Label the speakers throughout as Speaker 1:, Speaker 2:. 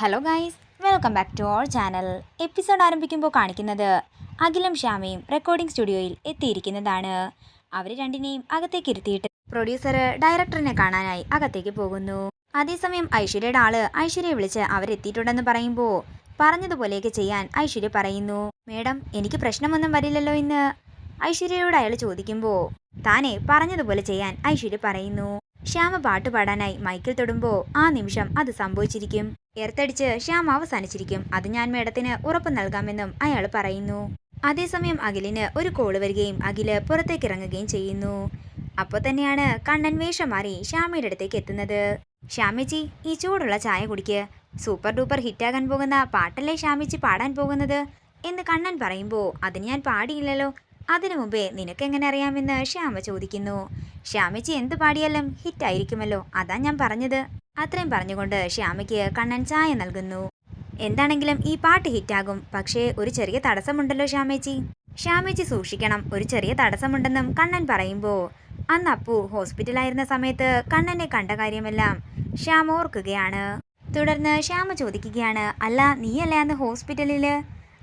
Speaker 1: Hello guys welcome back to our channel episode ആരംഭിക്കുമ്പോൾ കാണിക്കുന്നത് അഖിലും ശ്യാമയും recording സ്റ്റുഡിയോയിൽ എത്തിയിരിക്കുന്നതാണ്. അവർ രണ്ടിനെയും അകത്തേക്ക് ഇരുത്തിയിട്ട് പ്രൊഡ്യൂസർ ഡയറക്ടറിനെ കാണാനായി അകത്തേക്ക് പോകുന്നു. അതേസമയം ഐശ്വര്യയുടെ ആൾ ഐശ്വര്യയെ വിളിച്ച് അവരെത്തിയിട്ടുണ്ടെന്ന് പറയുമ്പോൾ പറഞ്ഞതുപോലെയൊക്കെ ചെയ്യാൻ ഐശ്വര്യ പറയുന്നു. മേഡം എനിക്ക് പ്രശ്നമൊന്നും വരില്ലല്ലോ എന്ന് ഐശ്വര്യയോട് അയാൾ ചോദിക്കുമ്പോൾ താനെ പറഞ്ഞതുപോലെ ചെയ്യാൻ ഐശ്വര്യ പറയുന്നു. ശ്യാമ പാട്ട് പാടാനായി മൈക്കിൽ തൊടുമ്പോൾ ആ നിമിഷം അത് സംഭവിച്ചിരിക്കും. എർത്തടിച്ച് ശ്യാം അവസാനിച്ചിരിക്കും. അത് ഞാൻ മേഡത്തിന് ഉറപ്പ് നൽകാമെന്നും അയാൾ പറയുന്നു. അതേസമയം അഖിലിന് ഒരു കോൾ വരികയും അഖിൽ പുറത്തേക്ക് ഇറങ്ങുകയും ചെയ്യുന്നു. അപ്പോൾ തന്നെയാണ് കണ്ണൻ വേഷം മാറി ശ്യാമയുടെ അടുത്തേക്ക് എത്തുന്നത്. ശ്യാമിച്ചി ഈ ചൂടുള്ള ചായ കുടിക്ക്. സൂപ്പർ ഡൂപ്പർ ഹിറ്റാകാൻ പോകുന്ന പാട്ടല്ലേ ശ്യാമിച്ചി പാടാൻ പോകുന്നത്? എന്ന് കണ്ണൻ പറയുമ്പോൾ അതിന് ഞാൻ പാടിയില്ലല്ലോ. അതിനു മുമ്പേ നിനക്ക് എങ്ങനെ അറിയാമെന്ന് ശ്യാമ ചോദിക്കുന്നു. ശ്യാമച്ചി എന്ത് പാടിയാലും ഹിറ്റ് ആയിരിക്കുമല്ലോ അതാ ഞാൻ പറഞ്ഞത്. അത്രയും പറഞ്ഞുകൊണ്ട് ശ്യാമയ്ക്ക് കണ്ണൻ ചായ നൽകുന്നു. എന്താണെങ്കിലും ഈ പാട്ട് ഹിറ്റാകും പക്ഷേ ഒരു ചെറിയ തടസ്സമുണ്ടല്ലോ ശ്യാമേച്ചി. ശ്യാമേച്ചി സൂക്ഷിക്കണം ഒരു ചെറിയ തടസ്സമുണ്ടെന്നും കണ്ണൻ പറയുമ്പോൾ അന്ന് അപ്പു ഹോസ്പിറ്റലായിരുന്ന സമയത്ത് കണ്ണനെ കണ്ട കാര്യമെല്ലാം ശ്യാമ ഓർക്കുകയാണ്. തുടർന്ന് ശ്യാമ ചോദിക്കുകയാണ് അല്ല നീയല്ലേ അന്ന് ഹോസ്പിറ്റലിൽ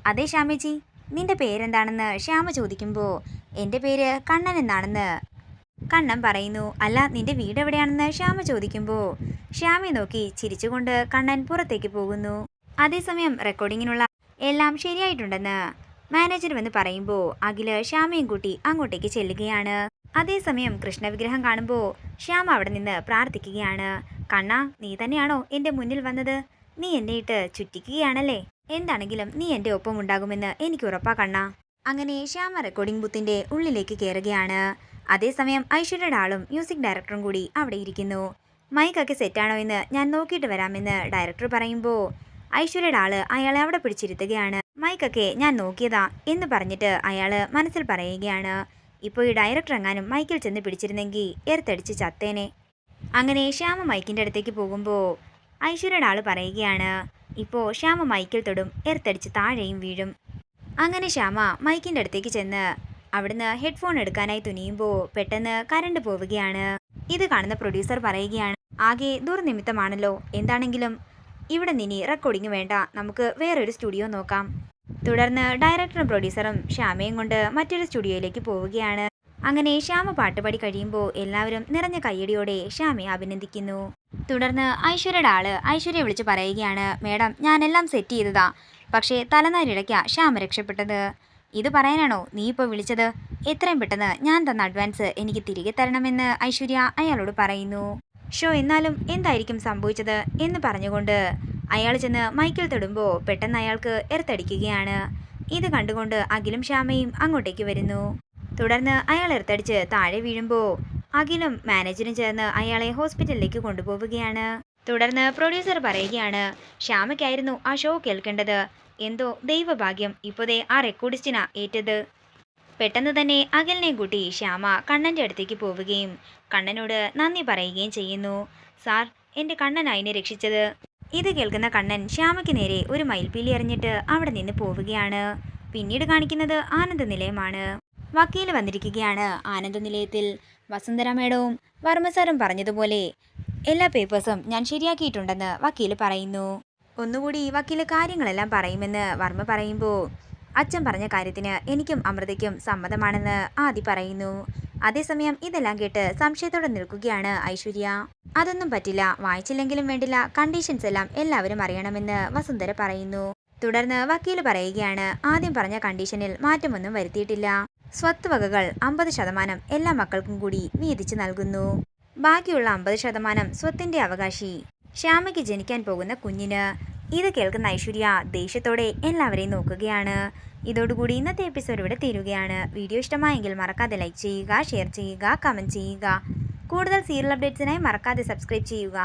Speaker 1: അതെ ശ്യാമേച്ചി. നിന്റെ പേരെന്താണെന്ന് ശ്യാമ ചോദിക്കുമ്പോൾ എന്റെ പേര് കണ്ണൻ എന്നാണെന്ന്. കണ്ണൻ പറയുന്നു അല്ല നിന്റെ വീട് എവിടെയാണെന്ന് ശ്യാമ ചോദിക്കുമ്പോൾ ശ്യാമയെ നോക്കി ചിരിച്ചുകൊണ്ട് കണ്ണൻ പുറത്തേക്ക് പോകുന്നു. അതേസമയം റെക്കോർഡിങ്ങിനുള്ള എല്ലാം ശരിയായിട്ടുണ്ടെന്ന് മാനേജർ വന്ന് പറയുമ്പോൾ അഖിൽ ശ്യാമയും കൂട്ടി അങ്ങോട്ടേക്ക് ചെല്ലുകയാണ്. അതേസമയം കൃഷ്ണവിഗ്രഹം കാണുമ്പോൾ ശ്യാമ അവിടെ നിന്ന് പ്രാർത്ഥിക്കുകയാണ്. കണ്ണ നീ തന്നെയാണോ എന്റെ മുന്നിൽ വന്നത്? നീ എന്നെ ഇട്ട് ചുറ്റിക്കുകയാണല്ലേ? എന്താണെങ്കിലും നീ എന്റെ ഒപ്പം ഉണ്ടാകുമെന്ന് എനിക്ക് ഉറപ്പാ കണ്ണ. അങ്ങനെ ശ്യാമ റെക്കോർഡിംഗ് ബുത്തിന്റെ ഉള്ളിലേക്ക് കയറുകയാണ് അതേസമയം ഐശ്വര്യയുടെ ആളും മ്യൂസിക് ഡയറക്ടറും കൂടി അവിടെ ഇരിക്കുന്നു. മൈക്കൊക്കെ സെറ്റാണോ എന്ന് ഞാൻ നോക്കിയിട്ട് വരാമെന്ന് ഡയറക്ടർ പറയുമ്പോൾ ഐശ്വര്യയുടെ ആൾ അയാളെ അവിടെ പിടിച്ചിരുത്തുകയാണ്. മൈക്കൊക്കെ ഞാൻ നോക്കിയതാ എന്ന് പറഞ്ഞിട്ട് അയാൾ മനസ്സിൽ പറയുകയാണ്. ഇപ്പോൾ ഈ ഡയറക്ടർ എങ്ങാനും മൈക്കിൽ ചെന്ന് പിടിച്ചിരുന്നെങ്കിൽ എർത്തടിച്ച് ചത്തേനെ. അങ്ങനെ ശ്യാമ മൈക്കിന്റെ അടുത്തേക്ക് പോകുമ്പോൾ ഐശ്വര്യയുടെ ആൾ പറയുകയാണ് ഇപ്പോൾ ശ്യാമ മൈക്കിൽ തൊടും എർത്തടിച്ച് താഴെയും വീഴും. അങ്ങനെ ശ്യാമ മൈക്കിന്റെ അടുത്തേക്ക് ചെന്ന് അവിടുന്ന് ഹെഡ്ഫോൺ എടുക്കാനായി തുനിയുമ്പോൾ പെട്ടെന്ന് കരണ്ട് പോവുകയാണ്. ഇത് കാണുന്ന പ്രൊഡ്യൂസർ പറയുകയാണ് ആകെ ദുർനിമിത്തമാണല്ലോ എന്താണെങ്കിലും ഇവിടെ നിനി റെക്കോർഡിംഗ് വേണ്ട നമുക്ക് വേറൊരു സ്റ്റുഡിയോ നോക്കാം. തുടർന്ന് ഡയറക്ടറും പ്രൊഡ്യൂസറും ശ്യാമയും കൊണ്ട് മറ്റൊരു സ്റ്റുഡിയോയിലേക്ക് പോവുകയാണ്. അങ്ങനെ ശ്യാമ പാട്ടുപാടി കഴിയുമ്പോൾ എല്ലാവരും നിറഞ്ഞ കയ്യടിയോടെ ശ്യാമയെ അഭിനന്ദിക്കുന്നു. തുടർന്ന് ഐശ്വര്യയുടെ ആൾ ഐശ്വര്യ വിളിച്ച് പറയുകയാണ് മേഡം ഞാനെല്ലാം സെറ്റ് ചെയ്തതാ. പക്ഷേ തലനാരിടയ്ക്ക ശ്യാമ രക്ഷപ്പെട്ടത്. ഇത് പറയാനാണോ നീ ഇപ്പോൾ വിളിച്ചത്? എത്രയും പെട്ടെന്ന് ഞാൻ തന്ന അഡ്വാൻസ് എനിക്ക് തിരികെ തരണമെന്ന് ഐശ്വര്യ അയാളോട് പറയുന്നു. ഷോ എന്നാലും എന്തായിരിക്കും സംഭവിച്ചത്? എന്ന് പറഞ്ഞുകൊണ്ട് അയാൾ ചെന്ന് മൈക്കിൽ തൊടുമ്പോൾ പെട്ടെന്ന് അയാൾക്ക് എർത്തടിക്കുകയാണ് ഇത് കണ്ടുകൊണ്ട് അഖിലും ശ്യാമയും അങ്ങോട്ടേക്ക് വരുന്നു. തുടർന്ന് അയാൾ എർത്തടിച്ച് താഴെ വീഴുമ്പോൾ അഖിലും മാനേജറും ചേർന്ന് അയാളെ ഹോസ്പിറ്റലിലേക്ക് കൊണ്ടുപോവുകയാണ്. തുടർന്ന് പ്രൊഡ്യൂസർ പറയുകയാണ് ശ്യാമയ്ക്കായിരുന്നു ആ ഷോ കേൾക്കേണ്ടത്. എന്തോ ദൈവഭാഗ്യം ഇപ്പോഴേ ആ റെക്കോർഡിസ്റ്റിനാ ഏറ്റത്. പെട്ടെന്ന് തന്നെ അഖിലിനെ കൂട്ടി ശ്യാമ കണ്ണന്റെ അടുത്തേക്ക് പോവുകയും കണ്ണനോട് നന്ദി പറയുകയും ചെയ്യുന്നു. സാർ എന്റെ കണ്ണൻ രക്ഷിച്ചത്. ഇത് കേൾക്കുന്ന കണ്ണൻ ശ്യാമയ്ക്ക് നേരെ ഒരു മയിൽപ്പീലി എറിഞ്ഞിട്ട് അവിടെ നിന്ന് പോവുകയാണ്. പിന്നീട് കാണിക്കുന്നത് ആനന്ദ നിലയമാണ്. വക്കീൽ വന്നിരിക്കുകയാണ്. ആനന്ദ നിലയത്തിൽ വസുന്ധര മേഡവും വർമ്മ സാറും പറഞ്ഞതുപോലെ എല്ലാ പേപ്പേഴ്സും ഞാൻ ശരിയാക്കിയിട്ടുണ്ടെന്ന് വക്കീൽ പറയുന്നു. ഒന്നുകൂടി വക്കീൽ കാര്യങ്ങളെല്ലാം പറയുമെന്ന് വർമ്മ പറയുമ്പോൾ അച്ഛൻ പറഞ്ഞ കാര്യത്തിന് എനിക്കും അമൃതയ്ക്കും സമ്മതമാണെന്ന് ആദി പറയുന്നു. അതേസമയം ഇതെല്ലാം കേട്ട് സംശയത്തോടെ നിൽക്കുകയാണ് ഐശ്വര്യ. അതൊന്നും പറ്റില്ല. വായിച്ചില്ലെങ്കിലും വേണ്ടില്ല. കണ്ടീഷൻസ് എല്ലാം എല്ലാവരും അറിയണമെന്ന് വസുന്ധര പറയുന്നു. തുടർന്ന് വക്കീൽ പറയുകയാണ്. ആദ്യം പറഞ്ഞ കണ്ടീഷനിൽ മാറ്റമൊന്നും വരുത്തിയിട്ടില്ല. സ്വത്ത് വകകൾ അമ്പത് ശതമാനം എല്ലാ മക്കൾക്കും കൂടി വീതിച്ച് നൽകുന്നു. ബാക്കിയുള്ള അമ്പത് ശതമാനം സ്വത്തിന്റെ അവകാശി. ശ്യാമയ്ക്ക് ജനിക്കാൻ പോകുന്ന കുഞ്ഞിന്. ഇത് കേൾക്കുന്ന ഐശ്വര്യ ദേഷ്യത്തോടെ എല്ലാവരെയും നോക്കുകയാണ്. ഇതോടുകൂടി ഇന്നത്തെ എപ്പിസോഡ് ഇവിടെ തീരുകയാണ്. വീഡിയോ ഇഷ്ടമായെങ്കിൽ മറക്കാതെ ലൈക്ക് ചെയ്യുക ഷെയർ ചെയ്യുക കമന്റ് ചെയ്യുക. കൂടുതൽ സീരിയൽ അപ്ഡേറ്റ്സിനായി മറക്കാതെ സബ്സ്ക്രൈബ് ചെയ്യുക.